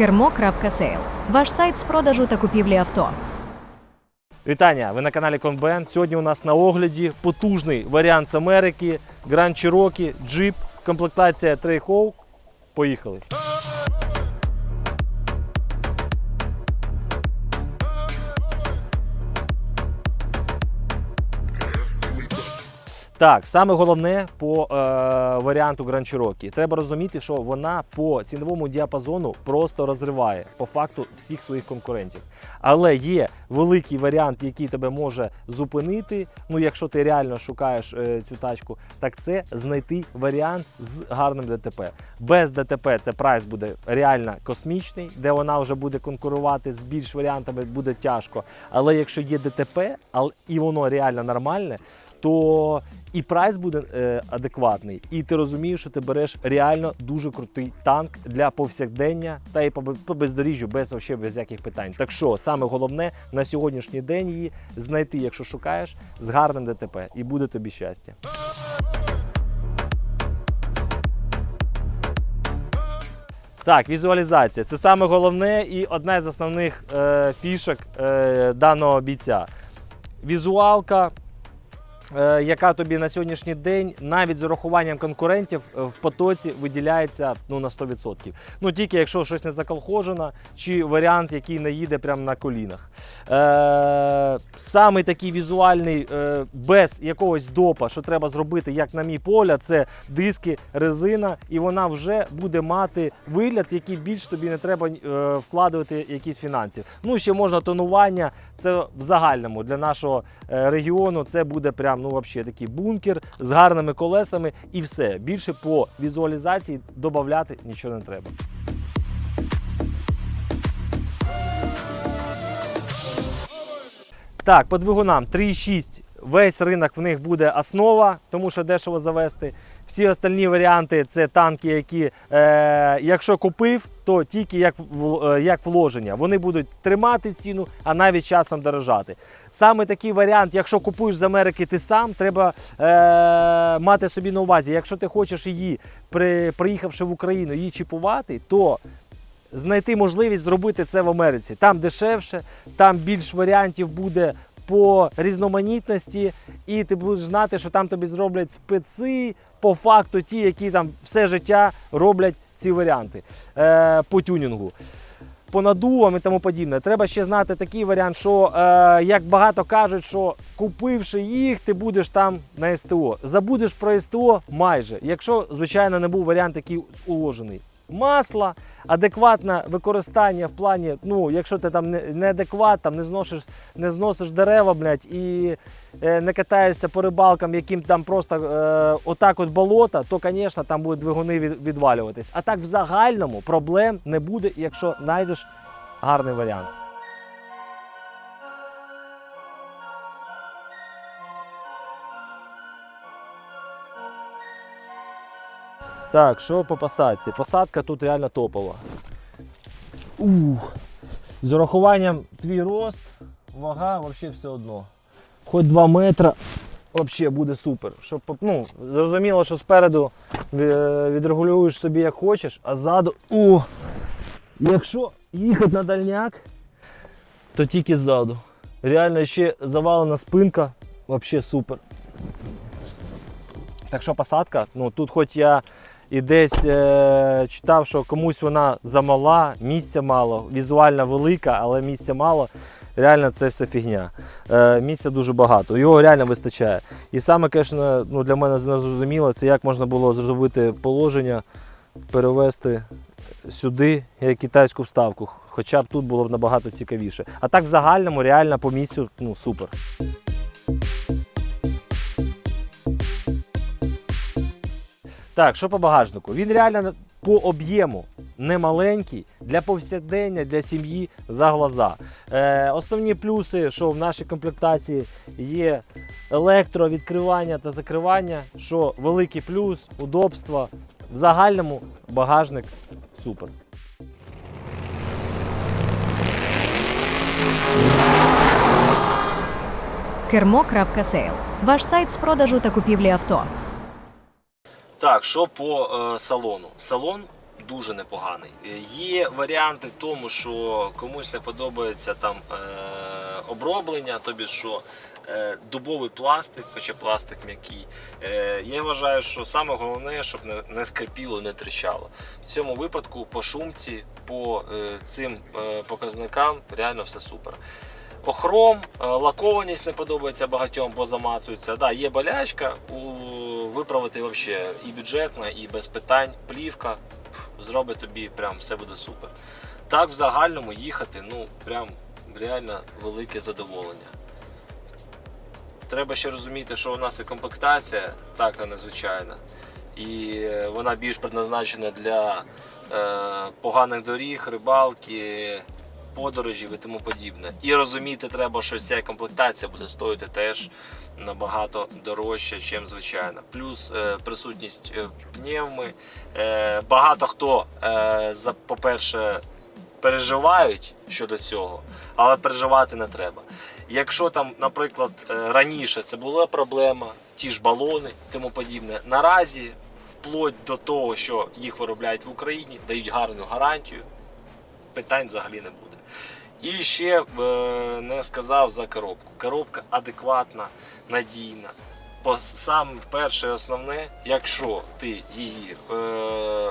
Кермо.сейл – ваш сайт з продажу та купівлі авто. Вітання! Ви на каналі Конбен. Сьогодні у нас на огляді потужний варіант з Америки Grand Cherokee джип, комплектація Trayhawk. Поїхали. Так, саме головне по е, варіанту Grand Cherokee. Треба розуміти, що вона по ціновому діапазону просто розриває по факту всіх своїх конкурентів. Але є великий варіант, який тебе може зупинити. Ну, якщо ти реально шукаєш е, цю тачку, так це знайти варіант з гарним ДТП. Без ДТП це прайс буде реально космічний, де вона вже буде конкурувати з більш варіантами, буде тяжко. Але якщо є ДТП, і воно реально нормальне, то і прайс буде е, адекватний, і ти розумієш, що ти береш реально дуже крутий танк для повсякдення та і по, по бездоріжжю без вообще без яких питань. Так що саме головне на сьогоднішній день її знайти, якщо шукаєш, з гарним ДТП, і буде тобі щастя. Так, візуалізація це саме головне і одна з основних е, фішок е, даного бійця. Візуалка, яка тобі на сьогоднішній день навіть з урахуванням конкурентів е, в потоці виділяється ну, на 100%. Ну тільки якщо щось не заколхожено, чи варіант, який не їде прямо на колінах. Е, саме такий візуальний, е, без якогось допа, що треба зробити, як на мій поля, це диски, резина, і вона вже буде мати вигляд, який більш тобі не треба е, вкладувати якісь фінансів. Ну ще можна тонування. Це в загальному для нашого е, регіону. Це буде прям ну вообще такий бункер з гарними колесами і все. Більше по візуалізації додати нічого не треба. Так, по двигунам 3,6. Весь ринок в них буде основа, тому що дешево завести. Всі остальні варіанти це танки, які, е, якщо купив, то тільки як, е, як вложення. Вони будуть тримати ціну, а навіть часом дорожати. Саме такий варіант, якщо купуєш з Америки ти сам, треба е, мати собі на увазі. Якщо ти хочеш її, при, приїхавши в Україну, її чіпувати, то знайти можливість зробити це в Америці. Там дешевше, там більш варіантів буде по різноманітності, і ти будеш знати, що там тобі зроблять специ, по факту ті, які там все життя роблять ці варіанти е, по тюнінгу. По надувам і тому подібне. Треба ще знати такий варіант, що е, як багато кажуть, що купивши їх, ти будеш там на СТО. Забудеш про СТО майже, якщо, звичайно, не був варіант такий уложений. Масло, адекватне використання в плані, ну, якщо ти там неадекват, там не зносиш, не зносиш дерева, блядь, і е, не катаєшся по рибалкам, яким там просто е, отак от болото, то, звісно, там будуть двигуни від, відвалюватись. А так в загальному проблем не буде, якщо знайдеш гарний варіант. Так, що по посадці? Посадка тут реально топова. Ух. З урахуванням твій рост, вага, взагалі все одно. Хоч 2 метри, взагалі буде супер. Щоб, ну, зрозуміло, що спереду е, відрегулюєш собі як хочеш, а ззаду. О! Якщо їхати на дальняк, то тільки ззаду. Реально ще завалена спинка, взагалі супер. Так що посадка, ну тут хоч я і десь е, читав, що комусь вона замала, місця мало, візуально велика, але місця мало. Реально це все фігня. Е, місця дуже багато, його реально вистачає. І саме, звісно, ну, для мене зрозуміло, це як можна було зробити положення, перевести сюди китайську вставку. Хоча б тут було б набагато цікавіше. А так в загальному реально по місцю ну, супер. Так, що по багажнику? Він реально по об'єму не маленький для повсякдення, для сім'ї за глаза. Е, основні плюси, що в нашій комплектації є електровідкривання та закривання, що великий плюс, удобство. В загальному багажник супер. Кермо.сейл – ваш сайт з продажу та купівлі авто. Так, що по е, салону? Салон дуже непоганий. Е, Є варіанти в тому, що комусь не подобається там е, оброблення, тобі що е, дубовий пластик, хоча пластик м'який. Е, я вважаю, що саме головне, щоб не, скрипіло, не тріщало. В цьому випадку по шумці, по цим показникам реально все супер. Охром, лакованість не подобається багатьом, бо замацується. Да, є болячка, у, виправити взагалі і бюджетно, і без питань. Плівка зробить тобі прям все буде супер. Так в загальному їхати, ну прям реально велике задоволення. Треба ще розуміти, що у нас і комплектація так та незвичайна. І е, вона більш предназначена для е, поганих доріг, рибалки, подорожів і тому подібне. І розуміти треба, що ця комплектація буде стоїти теж набагато дорожче, ніж звичайно. Плюс е, присутність е, пневми. Е, багато хто, по-перше, переживають щодо цього, але переживати не треба. Якщо там, наприклад, раніше це була проблема, ті ж балони, тому подібне, наразі вплоть до того, що їх виробляють в Україні, дають гарну гарантію, питань взагалі не буде. І ще е, не сказав за коробку. Коробка адекватна, надійна. Саме перше основне, якщо ти її е,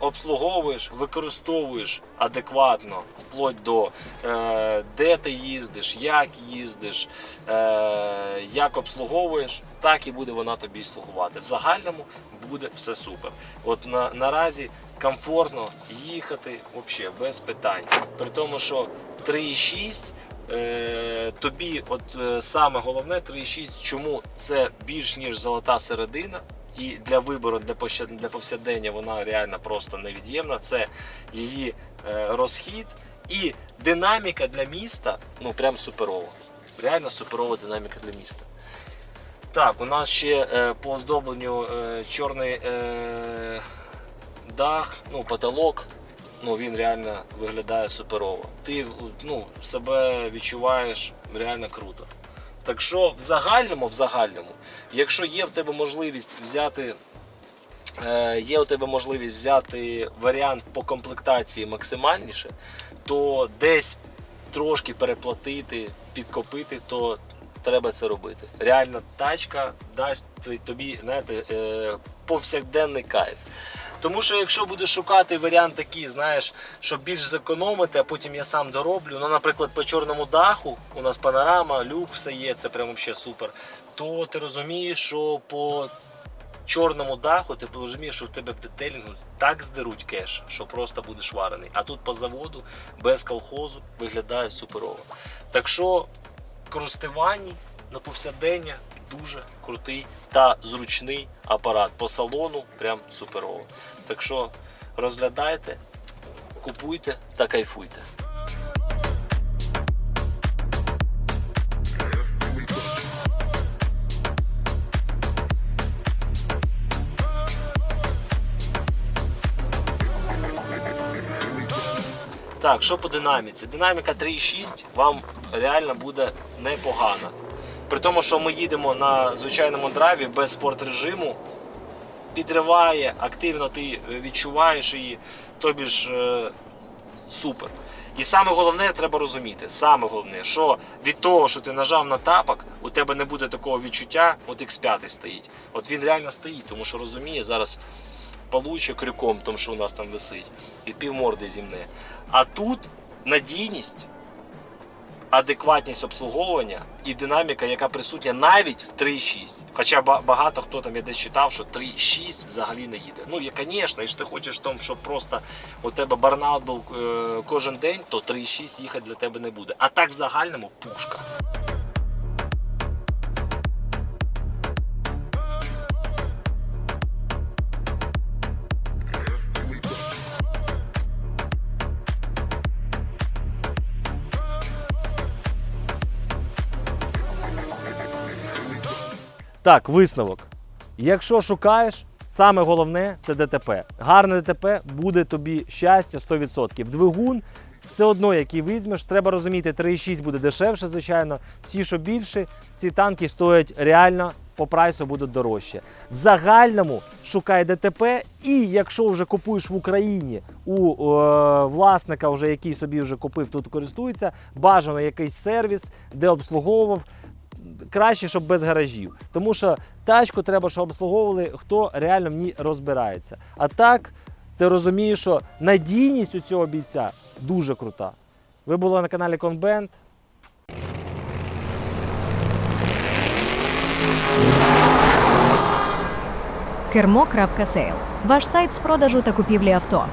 обслуговуєш, використовуєш адекватно, вплоть до е, де ти їздиш, як їздиш, е, як обслуговуєш, так і буде вона тобі слугувати. В загальному буде все супер. От на, наразі комфортно їхати взагалі без питань. При тому, що 3,6 е, тобі, от е, саме головне 3,6, чому це більш ніж золота середина. І для вибору для повсякдення вона реально просто невід'ємна. Це її е, розхід і динаміка для міста. Ну прям суперова. Реально суперова динаміка для міста. Так, у нас ще по оздобленню чорний дах, ну, потолок. Ну, він реально виглядає суперово. Ти ну, себе відчуваєш реально круто. Так що в загальному, в загальному, якщо є в тебе можливість взяти, е, є у тебе можливість взяти варіант по комплектації максимальніше, то десь трошки переплатити, підкопити, то треба це робити. Реально, тачка дасть тобі знаєте, е, повсякденний кайф. Тому що якщо будеш шукати варіант такий, знаєш, щоб більш зекономити, а потім я сам дороблю. Ну, наприклад, по чорному даху у нас панорама, люк, все є, це прям взагалі супер. То ти розумієш, що по чорному даху ти розумієш, що в тебе в детелінгу так здеруть кеш, що просто будеш варений. А тут по заводу без колхозу виглядає суперово. Так що користуванні на повсякдення дуже крутий та зручний апарат. По салону прям суперово. Так що розглядайте, купуйте та кайфуйте. Так, що по динаміці? Динаміка 3,6 вам реально буде непогана. При тому, що ми їдемо на звичайному драйві без спорт режиму, підриває, активно ти відчуваєш її, тобі ж е, супер. І саме головне треба розуміти, саме головне, що від того, що ти нажав на тапок, у тебе не буде такого відчуття, от X5 стоїть. От він реально стоїть, тому що розуміє зараз получе крюком, тому що у нас там висить, і півморди зімне. А тут надійність, адекватність обслуговування і динаміка, яка присутня навіть в 3.6. Хоча ба- багато хто там я десь читав, що 3.6 взагалі не їде. Ну, я, звісно, якщо ти хочеш тому, щоб просто у тебе барнаут був е, кожен день, то 3.6 їхати для тебе не буде. А так в загальному пушка. Так, висновок. Якщо шукаєш, саме головне це ДТП. Гарне ДТП буде тобі щастя 100%. Двигун все одно, який візьмеш, треба розуміти, 3,6 буде дешевше, звичайно. Всі, що більше, ці танки стоять реально по прайсу будуть дорожче. В загальному, шукай ДТП. І якщо вже купуєш в Україні у е, власника, вже який собі вже купив, тут користується, бажано якийсь сервіс, де обслуговував. Краще, щоб без гаражів. Тому що тачку треба, щоб обслуговували, хто реально в ній розбирається. А так, ти розумієш, що надійність у цього бійця дуже крута. Ви були на каналі Конбенд. Кермо.сейл. Ваш сайт з продажу та купівлі авто.